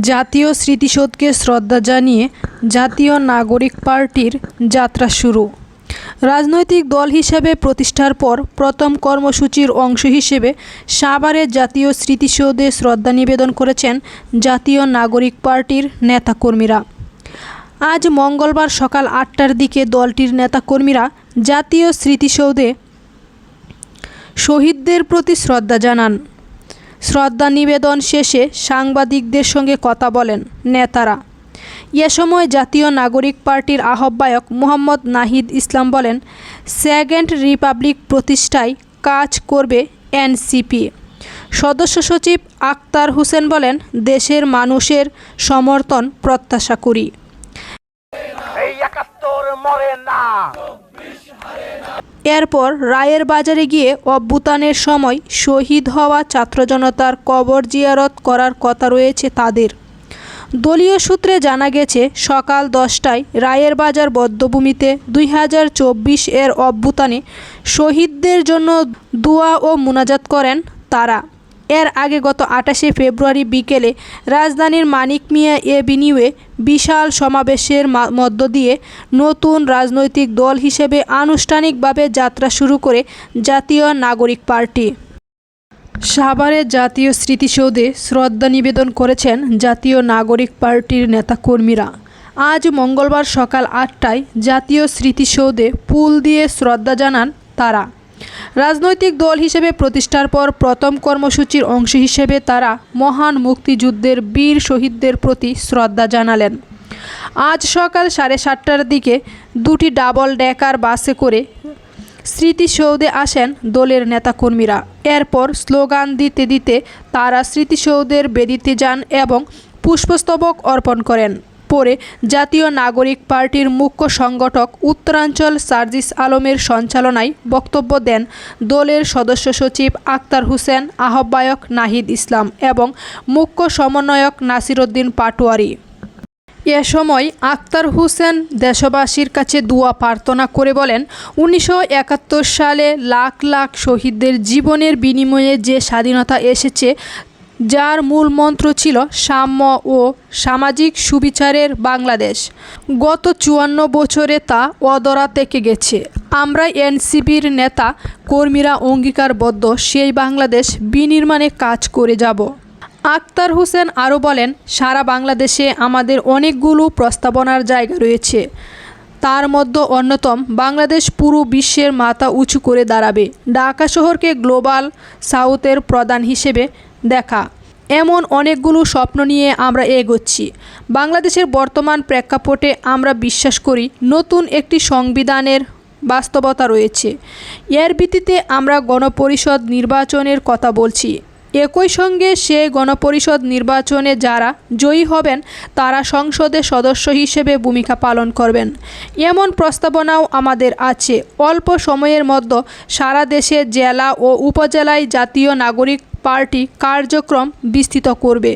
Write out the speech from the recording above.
জাতীয় স্মৃতিসৌধকে শ্রদ্ধা জানিয়ে জাতীয় নাগরিক পার্টির যাত্রা শুরু। রাজনৈতিক দল হিসেবে প্রতিষ্ঠার পর প্রথম কর্মসূচির অংশ হিসেবে সাভারে জাতীয় স্মৃতিসৌধে শ্রদ্ধা নিবেদন করেছেন জাতীয় নাগরিক পার্টির নেতাকর্মীরা। আজ মঙ্গলবার সকাল আটটার দিকে দলটির নেতাকর্মীরা জাতীয় স্মৃতিসৌধে শহীদদের প্রতি শ্রদ্ধা জানান। শ্রদ্ধা নিবেদন শেষে সাংবাদিকদের সঙ্গে কথা বলেন নেতারা। এ সময় জাতীয় নাগরিক পার্টির আহ্বায়ক মোহাম্মদ নাহিদ ইসলাম বলেন, সেকেন্ড রিপাবলিক প্রতিষ্ঠায় কাজ করবে এনসিপি। সদস্য সচিব আক্তার হোসেন বলেন, দেশের মানুষের সমর্থন প্রত্যাশা করি। এরপর রায়ের বাজারে গিয়ে অভ্যুত্থানের সময় শহীদ হওয়া ছাত্র জনতার কবর জিয়ারত করার কথা রয়েছে তাদের। দলীয় সূত্রে জানা গেছে, সকাল দশটায় রায়ের বাজার বদ্ধভূমিতে দুই হাজার চব্বিশ এর অভ্যুত্থানে শহীদদের জন্য দোয়া ও মুনাজাত করেন তারা। এর আগে গত আটাশে ফেব্রুয়ারি বিকেলে রাজধানীর মানিক মিয়া এভিনিউয়ে বিশাল সমাবেশের মধ্য দিয়ে নতুন রাজনৈতিক দল হিসেবে আনুষ্ঠানিকভাবে যাত্রা শুরু করে জাতীয় নাগরিক পার্টি। সাভারে জাতীয় স্মৃতিসৌধে শ্রদ্ধা নিবেদন করেছেন জাতীয় নাগরিক পার্টির নেতাকর্মীরা। আজ মঙ্গলবার সকাল আটটায় জাতীয় স্মৃতিসৌধে ফুল দিয়ে শ্রদ্ধা জানান তারা। রাজনৈতিক দল হিসেবে প্রতিষ্ঠার পর প্রথম কর্মসূচির অংশ হিসেবে তারা মহান মুক্তিযুদ্ধের বীর শহীদদের প্রতি শ্রদ্ধা জানালেন। আজ সকাল সাড়ে সাতটার দিকে দুটি ডাবল ডেকার বাসে করে স্মৃতিসৌধে আসেন দলের নেতাকর্মীরা। এরপর স্লোগান দিতে দিতে তারা স্মৃতিসৌধের বেদিতে যান এবং পুষ্পস্তবক অর্পণ করেন। পরে জাতীয় নাগরিক পার্টির মুখ্য সংগঠক উত্তরাঞ্চল সার্জিস আলমের সঞ্চালনায় বক্তব্য দেন দলের সদস্য সচিব আক্তার হোসেন, আহ্বায়ক নাহিদ ইসলাম এবং মুখ্য সমন্বয়ক নাসিরুদ্দিন পাটোয়ারি। এ সময় আক্তার হোসেন দেশবাসীর কাছে দোয়া প্রার্থনা করে বলেন, উনিশশো একাত্তর সালে লাখ লাখ শহীদদের জীবনের বিনিময়ে যে স্বাধীনতা এসেছে যার মূল মন্ত্র ছিল সাম্য ও সামাজিক সুবিচারের বাংলাদেশ। গত চুয়ান্ন বছরে তা অদরা থেকে গেছে। আমরা এনসিপির নেতা, কর্মীরা অঙ্গীকারবদ্ধ সেই বাংলাদেশ বিনির্মাণে কাজ করে যাব। আক্তার হোসেন আরও বলেন, সারা বাংলাদেশে আমাদের অনেকগুলো প্রস্তাবনার জায়গা রয়েছে। তার মধ্যে অন্যতম, বাংলাদেশ পুরো বিশ্বের মাথা উঁচু করে দাঁড়াবে। ঢাকা শহরকে গ্লোবাল সাউথের প্রধান হিসেবে দেখা। এমন অনেকগুলো স্বপ্ন নিয়ে আমরা এগোচ্ছি। বাংলাদেশের বর্তমান প্রেক্ষাপটে আমরা বিশ্বাস করি নতুন একটি সংবিধানের বাস্তবতা রয়েছে। এর ভিত্তিতে আমরা গণপরিষদ নির্বাচনের কথা বলছি। একই সঙ্গে সে গণপরিষদ নির্বাচনে যারা জয়ী হবেন, তারা সংসদে সদস্য হিসেবে ভূমিকা পালন করবেন। এমন প্রস্তাবনাও আমাদের আছে। অল্প সময়ের মধ্যে সারা দেশে জেলা ও উপজেলায় জাতীয় নাগরিক পার্টি কার্যক্রম বিস্তৃত করবে।